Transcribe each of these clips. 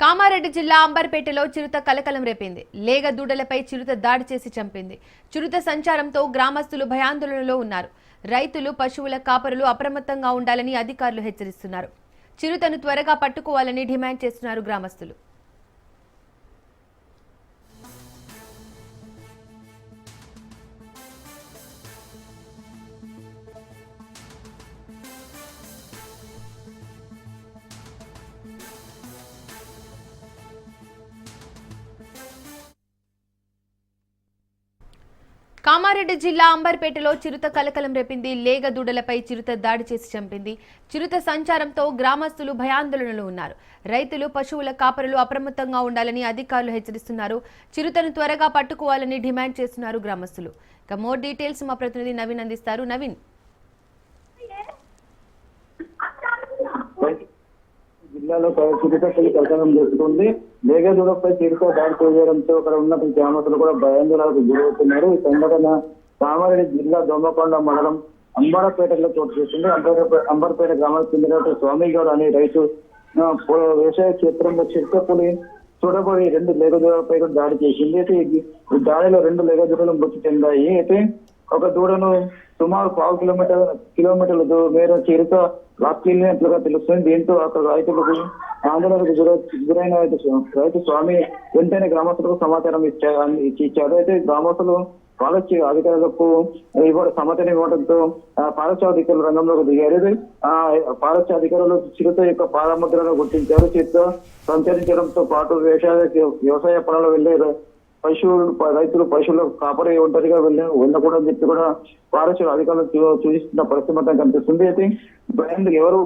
కామారెడ్డి జిల్లా అంబర్పేటలో చిరుత కలకలం రేపింది. లేగ దూడలపై చిరుత దాడి చేసి చంపింది. చిరుత సంచారంతో గ్రామస్తులు భయాందోళనలో ఉన్నారు. రైతులు పశువుల కాపరులు అప్రమత్తంగా ఉండాలని అధికారులు హెచ్చరిస్తున్నారు. చిరుతను త్వరగా పట్టుకోవాలని డిమాండ్ చేస్తున్నారు గ్రామస్తులు. కామారెడ్డి జిల్లా అంబర్పేటలో చిరుత కలకలం రేపింది. లేగ దూడలపై చిరుత దాడి చేసి చంపింది. చిరుత సంచారంతో గ్రామస్తులు భయాందోళనలో ఉన్నారు. రైతులు పశువుల కాపరులు అప్రమత్తంగా ఉండాలని అధికారులు హెచ్చరిస్తున్నారు. చిరుతను త్వరగా పట్టుకోవాలని డిమాండ్ చేస్తున్నారు గ్రామస్తులు. ఇక మోర్ డీటెయిల్స్ మా ప్రతినిధి నవీన్ అందిస్తారు. నవీన్ జిల్లాలో చిరుతపల్లి జరుగుతుంది. మేఘ దూరంపై తీరుతో దాడి చేయడంతో అక్కడ ఉన్న గ్రామస్తులు కూడా భయాందోళనకు గురవుతున్నారు. ఈ సంఘటన కామారెడ్డి జిల్లా దొమ్మకొండ మండలం అంబరపేటలో చోటు చేస్తుంది అంబరపేట అంబరపేట గ్రామానికి చెందిన స్వామి గౌడ్ అనే రైతు వ్యవసాయ క్షేత్రంలో చిరుతపులి చూడబోయి రెండు లేగదూడలపై కూడా దాడి చేసింది. అయితే ఈ ఈ దాడిలో రెండు లేగదూడలు మృతి చెందాయి. అయితే ఒక దూడను సుమారు పావు కిలోమీటర్ కిలోమీటర్ల దూ- మేర చిరుత లాక్కెళ్ళినట్లుగా తెలుస్తుంది? దీంతో అక్కడ రైతులకు ఆందోళనకు గురైన రైతు రైతు స్వామి వెంటనే గ్రామస్తులకు సమాచారం ఇచ్చా ఇచ్చి ఇచ్చారు అయితే గ్రామస్తులు పాలస్య అధికారులకు ఇవ్వడం సమాచారం ఇవ్వడంతో పాలస్య అధికారుల అధికారులు రంగంలోకి దిగారు. ఆ పాలస్య అధికారులు చిరుత యొక్క పాదముద్రను గుర్తించారు. చిరుత సంచరించడంతో పాటు వ్యవసాయ వ్యవసాయ పనులు వెళ్ళే పశువులు రైతులు పశువులు కాపరి ఒంటరిగా వెళ్ళి. వెళ్ళకూడదని చెప్పి కూడా పారిశుద్ధ అధికారులు చూ- సూచిస్తున్న పరిస్థితి మాత్రం కనిపిస్తుంది. అయితే భయం ఎవరు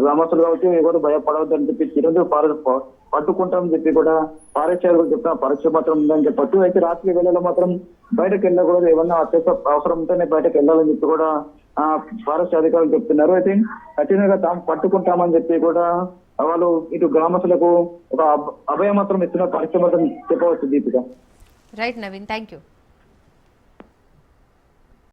గ్రామస్తులు కావచ్చు ఎవరు భయపడవద్దని చెప్పి చిరంజీవి పార పట్టుకుంటామని చెప్పి కూడా పారిశ్రామిక చెప్పిన పరీక్ష మాత్రం ఉందని చెప్పచ్చు. అయితే రాత్రి వేళలో మాత్రం బయటకు వెళ్ళకూడదు. ఏమన్నా అత్యవసర అవసరం ఉంటేనే బయటకు వెళ్ళాలని చెప్పి కూడా ఆ ఫారెస్ట్ అధికారులు చెప్తున్నారు. అయితే ఖచ్చితంగా తాము పట్టుకుంటామని చెప్పి కూడా వాళ్ళు ఇటు గ్రామస్తులకు ఒక అభ- అభయం మాత్రం ఇస్తున్న పరీక్ష మాత్రం చెప్పవచ్చు Deepika. Right, Naveen. Thank you.